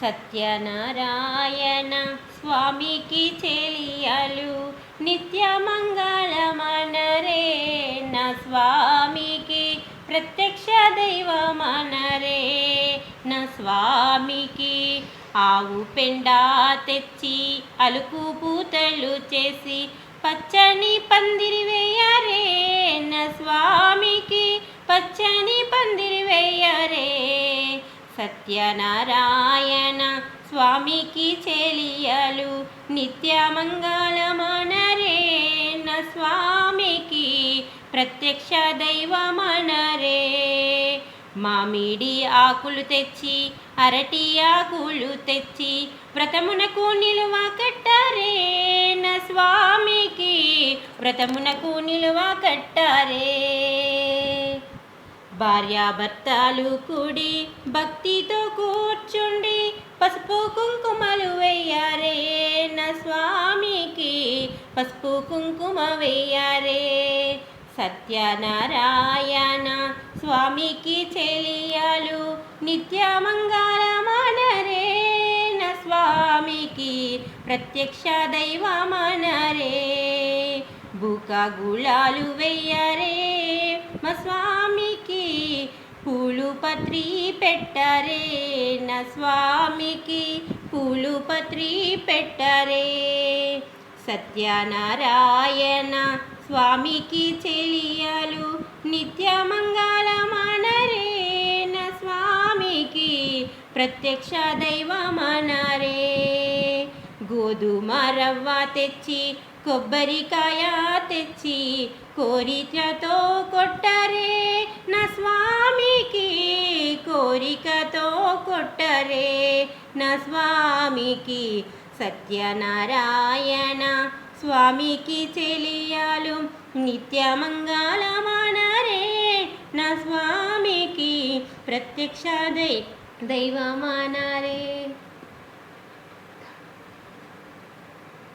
సత్యనారాయణ స్వామికి చెలియలు నిత్య మంగళమనరే నా స్వామికి ప్రత్యక్ష దైవమనరే. నా స్వామికి ఆవు పెండ తెచ్చి అలుకు పూతలు చేసి పచ్చని పందిరి వేయరే. నా స్వామికి పచ్చని సత్యనారాయణ స్వామికి చెలియలు నిత్యమంగళమనరే స్వామికి ప్రత్యక్ష దైవమనరే. మామిడి ఆకులు తెచ్చి అరటి ఆకులు తెచ్చి వ్రతమునకు నిలువ కట్టరే స్వామికి వ్రతమునకు నిలువ కట్టరే. భార్యాభర్తలు కూడి భక్తితో కూర్చుండి పసుపు కుంకుమలు వెయ్యారే నా స్వామికి. పసుపు కుంకుమ వెయ్యారే సత్యనారాయణ స్వామికి చెలియాలు నిత్య మంగళమనరే నా స్వామికి. ప్రత్యక్ష దైవమనరే. బుక గుళాలు వెయ్యరే స్వామికి పూలు పత్రి పెట్టరే నా స్వామికి పూలు పత్రి పెట్టరే. సత్యనారాయణ స్వామికి చెలియలు నిత్య మంగళమనరే. నా స్వామికి ప్రత్యక్ష దైవమనరే. గోధుమ రవ్వ తెచ్చి కొబ్బరికాయ తెచ్చి కోరికతో కొట్టరే నా స్వామికి కోరికతో కొట్టరే నా స్వామికి. సత్యనారాయణ స్వామికి చెలియాలు నిత్య మంగళమనరే నా స్వామికి. ప్రత్యక్ష దై దైవమానరే.